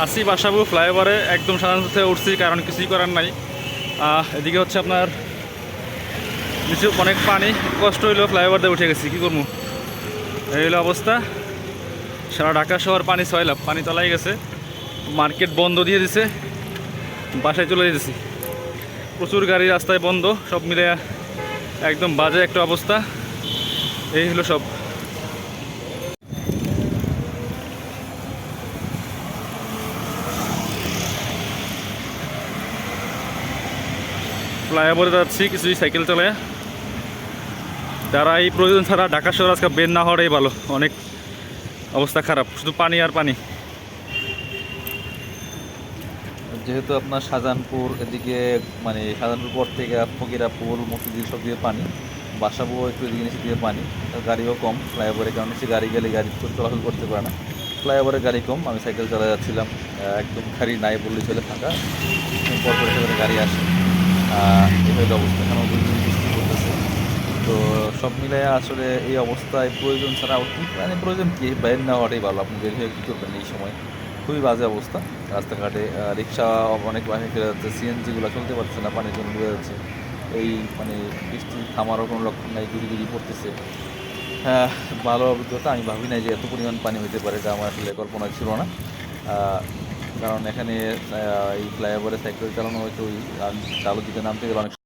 আসি বাসাবু, ফ্লাইওভারে একদম সাধারণত থেকে উঠছি, কারণ কিছুই করার নাই। এদিকে হচ্ছে আপনার, নিচে অনেক পানি, কষ্ট হইল ফ্লাইওভার দিয়ে উঠে গেছি, কী করব? এই হলো অবস্থা। সারা ঢাকা শহর পানি ছয়লাভ পানি তলাই গেছে, মার্কেট বন্ধ দিয়ে দিছে, বাসায় চলে যেতেছি। প্রচুর গাড়ি রাস্তায় বন্ধ, সব মিলে একদম বাজে একটা অবস্থা। এই হলো সব। ফ্লাইওভারে যাচ্ছি, কিছু সাইকেল চলে। যারা এই প্রয়োজন ছাড়া ঢাকা শহর আজকে বের না হওয়াটাই ভালো। অনেক অবস্থা খারাপ, শুধু পানি আর পানি। যেহেতু আপনার শাহজাহানপুর এদিকে মানে শাহজাহানপুর পর থেকে ফকিরাপুর মসজিদ, সব দিয়ে পানি। বাসাবো একটু এদিকে নিচে দিয়ে পানি গাড়িও কম ফ্লাইওভারের কারণে নিচে গাড়ি গেলে গাড়ি চলাচল করতে পারে না। ফ্লাইওভারে গাড়ি কম, আমি সাইকেল চালা যাচ্ছিলাম একদম গাড়ি নাই বললেই চলে ফাঁকা। পর পর গাড়ি আসে। হলো অবস্থা দিন বৃষ্টি করতেছে তো সব মিলিয়ে আসলে এই অবস্থায় প্রয়োজন ছাড়া মানে প্রয়োজন কি? বাইর না হওয়াটাই ভালো। আপনি বের হয়ে কী করবেন এই সময়? খুবই বাজে অবস্থা। রাস্তাঘাটে রিক্সা, অনেক বাহিনী ফেলে যাচ্ছে সিএনজিগুলো চলতে পারছে না, পানির জন্য ডুবে যাচ্ছে। এই মানে বৃষ্টি থামারও কোনো লক্ষণ নাই গুড়ি গুড়ি পড়তেছে। হ্যাঁ ভালো অভিজ্ঞতা। আমি ভাবি নাই যে এত পরিমাণ পানি হইতে পারে এটা আমার আসলে কল্পনা ছিল না। কারণ এখানে এই ফ্লাইওভারে সাইকেল চালানো হয়েছে ওই চালু দিকে নামতে গেলে অনেক